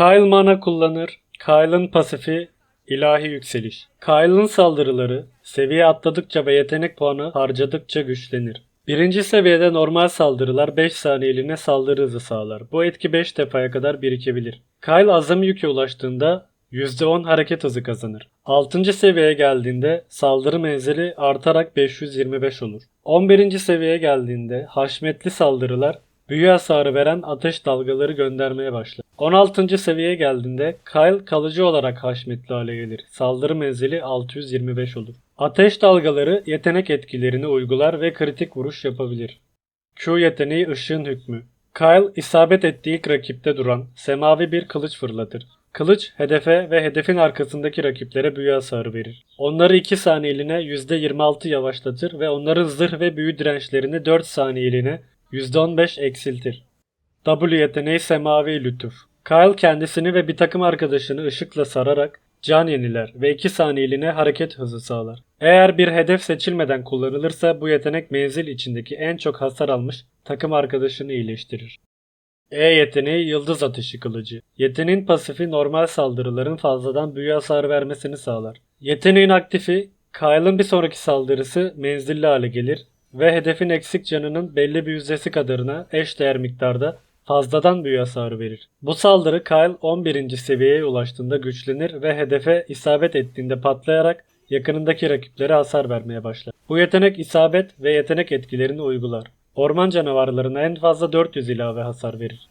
Kyle mana kullanır. Kyle'ın pasifi ilahi yükseliş. Kyle'ın saldırıları seviye atladıkça ve yetenek puanı harcadıkça güçlenir. Birinci seviyede normal saldırılar 5 saniyeliğine saldırı hızı sağlar. Bu etki 5 defaya kadar birikebilir. Kyle azami yüke ulaştığında %10 hareket hızı kazanır. 6. seviyeye geldiğinde saldırı menzili artarak 525 olur. 11. seviyeye geldiğinde haşmetli saldırılar büyü hasarı veren ateş dalgaları göndermeye başlar. 16. seviyeye geldiğinde Kyle kalıcı olarak haşmetli hale gelir. Saldırı menzili 625 olur. Ateş dalgaları yetenek etkilerini uygular ve kritik vuruş yapabilir. Q yeteneği ışığın hükmü. Kyle isabet ettiği ilk rakipte duran semavi bir kılıç fırlatır. Kılıç hedefe ve hedefin arkasındaki rakiplere büyü hasarı verir. Onları 2 saniyeliğine %26 yavaşlatır ve onların zırh ve büyü dirençlerini 4 saniyeliğine %15 eksiltir. W yeteneği semavi lütuf. Kyle kendisini ve bir takım arkadaşını ışıkla sararak can yeniler ve 2 saniyeliğine hareket hızı sağlar. Eğer bir hedef seçilmeden kullanılırsa bu yetenek menzil içindeki en çok hasar almış takım arkadaşını iyileştirir. E yeteneği Yıldız Ateşi Kılıcı. Yeteneğin pasifi normal saldırıların fazladan büyü hasarı vermesini sağlar. Yeteneğin aktifi Kyle'ın bir sonraki saldırısı menzilli hale gelir ve hedefin eksik canının belli bir yüzdesi kadarına eşdeğer miktarda fazladan büyü hasarı verir. Bu saldırı Kyle 11. seviyeye ulaştığında güçlenir ve hedefe isabet ettiğinde patlayarak yakınındaki rakiplere hasar vermeye başlar. Bu yetenek isabet ve yetenek etkilerini uygular. Orman canavarlarına en fazla 400 ilave hasar verir.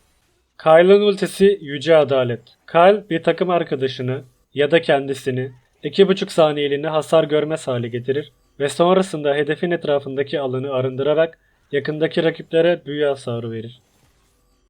Kyle'ın ultisi Yüce Adalet. Kyle bir takım arkadaşını ya da kendisini 2,5 saniyeliğine hasar görmez hale getirir ve sonrasında hedefin etrafındaki alanı arındırarak yakındaki rakiplere büyü hasarı verir.